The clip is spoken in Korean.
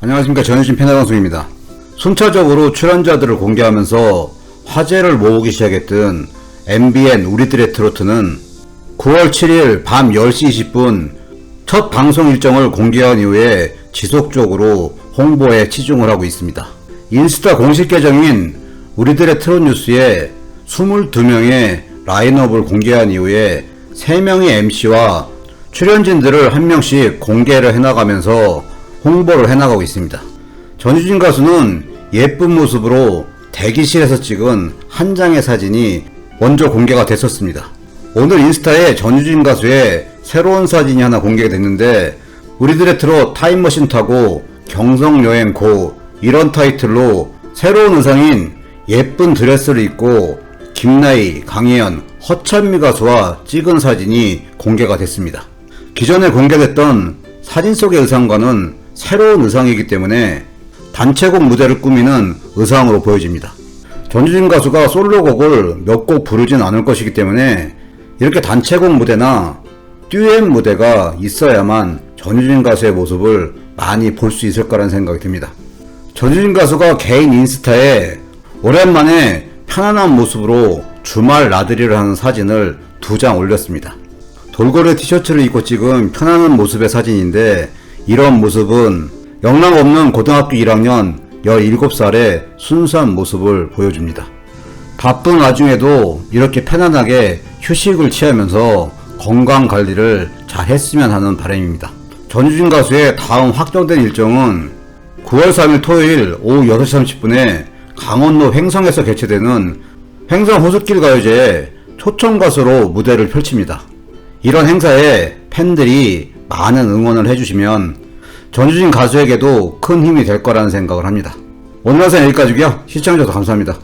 안녕하십니까 전유진 패널방송입니다. 순차적으로 출연자들을 공개하면서 화제를 모으기 시작했던 MBN 우리들의 트로트는 9월 7일 밤 10시 20분 첫 방송 일정을 공개한 이후에 지속적으로 홍보에 치중을 하고 있습니다. 인스타 공식 계정인 우리들의 트롯 뉴스에 22명의 라인업을 공개한 이후에 3명의 MC와 출연진들을 한 명씩 공개를 해나가면서 홍보를 해나가고 있습니다. 전유진 가수는 예쁜 모습으로 대기실에서 찍은 한 장의 사진이 먼저 공개가 됐었습니다. 오늘 인스타에 전유진 가수의 새로운 사진이 하나 공개가 됐는데 우리들의 트롯 타임머신 타고 경성 여행 고 이런 타이틀로 새로운 의상인 예쁜 드레스를 입고 김나희, 강혜연, 허찬미 가수와 찍은 사진이 공개가 됐습니다. 기존에 공개됐던 사진 속의 의상과는 새로운 의상이기 때문에 단체곡 무대를 꾸미는 의상으로 보여집니다. 전주진 가수가 솔로곡을 몇 곡 부르진 않을 것이기 때문에 이렇게 단체곡 무대나 듀엣 무대가 있어야만 전주진 가수의 모습을 많이 볼 수 있을 거라는 생각이 듭니다. 전주진 가수가 개인 인스타에 오랜만에 편안한 모습으로 주말 나들이를 하는 사진을 두 장 올렸습니다. 돌고래 티셔츠를 입고 찍은 편안한 모습의 사진인데 이런 모습은 영락 없는 고등학교 1학년 17살의 순수한 모습을 보여줍니다. 바쁜 와중에도 이렇게 편안하게 휴식을 취하면서 건강 관리를 잘 했으면 하는 바람입니다. 전유진 가수의 다음 확정된 일정은 9월 3일 토요일 오후 6시 30분에 강원도 횡성에서 개최되는 횡성 호숫길 가요제에 초청 가수로 무대를 펼칩니다. 이런 행사에 팬들이 많은 응원을 해주시면 전주진 가수에게도 큰 힘이 될 거라는 생각을 합니다. 오늘 영상 여기까지고요. 시청해주셔서 감사합니다.